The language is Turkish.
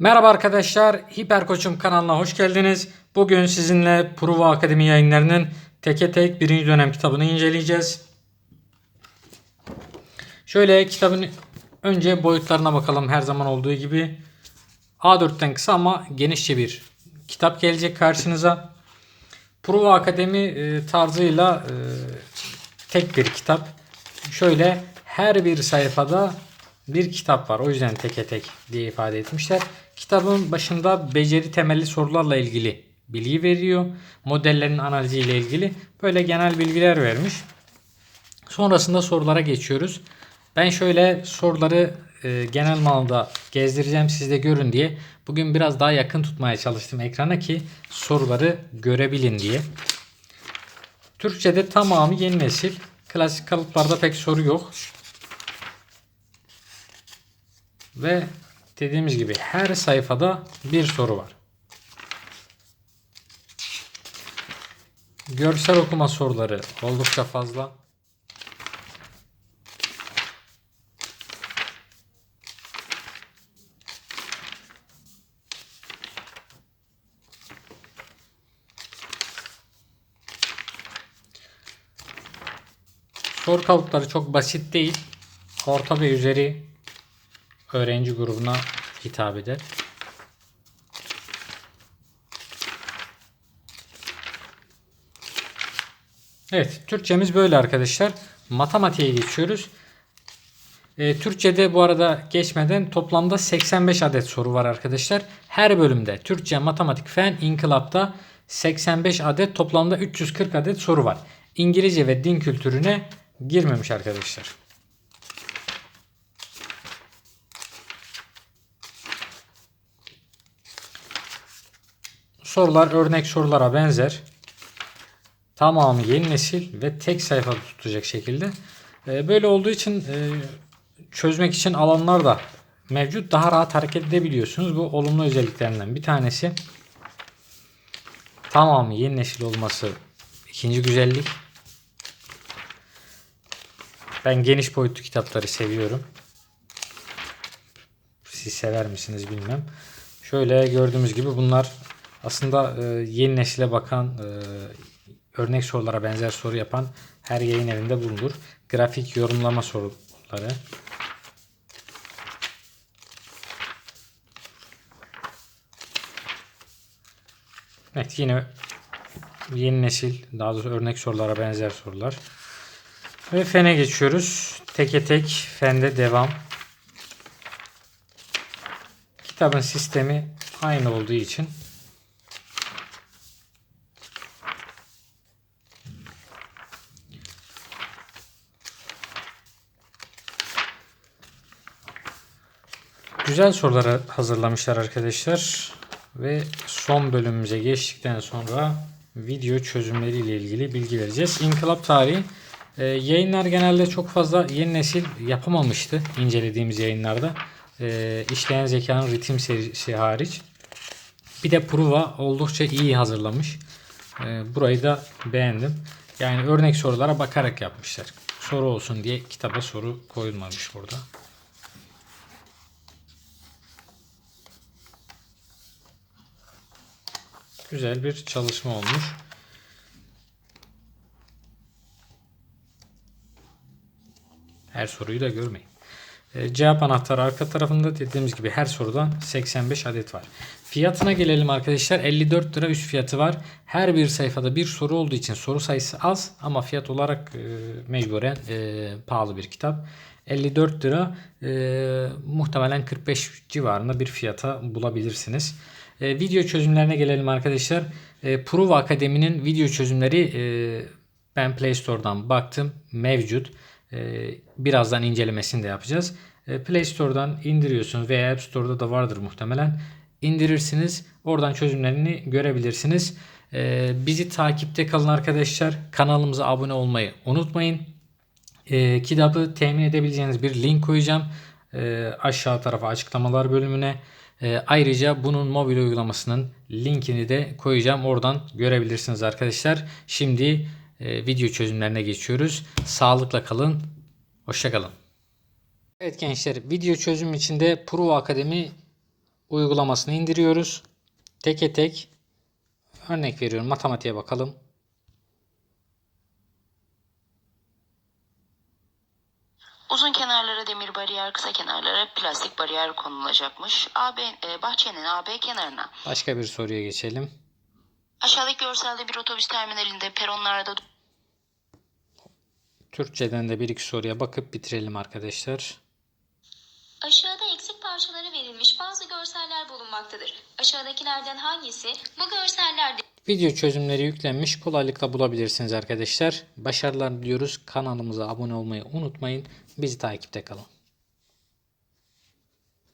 Merhaba arkadaşlar, Hiper Koçum kanalına hoş geldiniz. Bugün sizinle Prova Akademi yayınlarının teke tek birinci dönem kitabını inceleyeceğiz. Şöyle kitabın önce boyutlarına bakalım her zaman olduğu gibi. A4'ten kısa ama genişçe bir kitap gelecek karşınıza. Prova Akademi e, tarzıyla e, tek bir kitap. Şöyle her bir sayfada bir kitap var. O yüzden teke tek diye ifade etmişler. Kitabın başında beceri temelli sorularla ilgili bilgi veriyor. Modellerin analiziyle ilgili böyle genel bilgiler vermiş. Sonrasında sorulara geçiyoruz. Ben şöyle soruları e, genel manada gezdireceğim siz de görün diye. Bugün biraz daha yakın tutmaya çalıştım ekrana ki soruları görebilin diye. Türkçe'de tamamı yeni nesil. Klasik kalıplarda pek soru yok. Ve dediğimiz gibi her sayfada bir soru var. Görsel okuma soruları oldukça fazla. Soru kalıpları çok basit değil. Orta ve üzeri öğrenci grubuna hitap eder. Evet, Türkçemiz böyle arkadaşlar. Matematiğe geçiyoruz. E, Türkçe'de bu arada geçmeden toplamda 85 adet soru var arkadaşlar. Her bölümde Türkçe, matematik, fen, inkılapta 85 adet toplamda 340 adet soru var. İngilizce ve din kültürüne girmemiş arkadaşlar. Sorular örnek sorulara benzer. Tamamı yeni nesil ve tek sayfada tutacak şekilde. Ee, Böyle olduğu için e, çözmek için alanlar da mevcut. Daha rahat hareket edebiliyorsunuz. Bu olumlu özelliklerinden bir tanesi. Tamamı yeni nesil olması ikinci güzellik. Ben geniş boyutlu kitapları seviyorum. Siz sever misiniz bilmem. Şöyle gördüğümüz gibi bunlar aslında e, yeni nesile bakan e, örnek sorulara benzer soru yapan her yayın evinde bulunur. Grafik yorumlama soruları. Evet yine yeni nesil daha doğrusu örnek sorulara benzer sorular. Ve fene geçiyoruz. Teke tek fende devam. Kitabın sistemi aynı olduğu için Güzel soruları hazırlamışlar arkadaşlar. Ve son bölümümüze geçtikten sonra video çözümleri ile ilgili bilgi vereceğiz. İnkılap tarihi e, yayınlar genelde çok fazla yeni nesil yapamamıştı incelediğimiz yayınlarda. E, işleyen zekanın ritim serisi hariç. Bir de Prova oldukça iyi hazırlamış. E, burayı da beğendim. Yani örnek sorulara bakarak yapmışlar. Soru olsun diye kitaba soru koyulmamış burada. Güzel bir çalışma olmuş. Her soruyu da görmeyin. E, cevap anahtarı arka tarafında dediğimiz gibi her sorudan 85 adet var. Fiyatına gelelim arkadaşlar. 54 lira üst fiyatı var. Her bir sayfada bir soru olduğu için soru sayısı az ama fiyat olarak e, mecburen e, pahalı bir kitap. 54 lira e, muhtemelen 45 civarında bir fiyata bulabilirsiniz. E, video çözümlerine gelelim arkadaşlar. E, Prova Akademi'nin video çözümleri e, ben Play Store'dan baktım mevcut. E, birazdan incelemesini de yapacağız. E, Play Store'dan indiriyorsunuz veya App Store'da da vardır muhtemelen. İndirirsiniz. Oradan çözümlerini görebilirsiniz. E, bizi takipte kalın arkadaşlar. Kanalımıza abone olmayı unutmayın. E, kitabı temin edebileceğiniz bir link koyacağım. E, aşağı tarafa açıklamalar bölümüne. E, ayrıca bunun mobil uygulamasının linkini de koyacağım. Oradan görebilirsiniz arkadaşlar. Şimdi e, video çözümlerine geçiyoruz. Sağlıkla kalın. Hoşçakalın. Evet gençler video çözüm içinde Prova Akademi uygulamasını indiriyoruz. Teke tek örnek veriyorum matematiğe bakalım. Uzun kenarlara demir bariyer, kısa kenarlara plastik bariyer konulacakmış. AB, e, bahçenin AB kenarına. Başka bir soruya geçelim. Aşağıdaki görselde bir otobüs terminalinde peronlarda Türkçeden de bir iki soruya bakıp bitirelim arkadaşlar. Aşağıda eksik parçaları verilmiş bazı görseller bulunmaktadır. Aşağıdakilerden hangisi bu görsellerde Video çözümleri yüklenmiş. Kolaylıkla bulabilirsiniz arkadaşlar. Başarılar diliyoruz. Kanalımıza abone olmayı unutmayın. Bizi takipte kalın.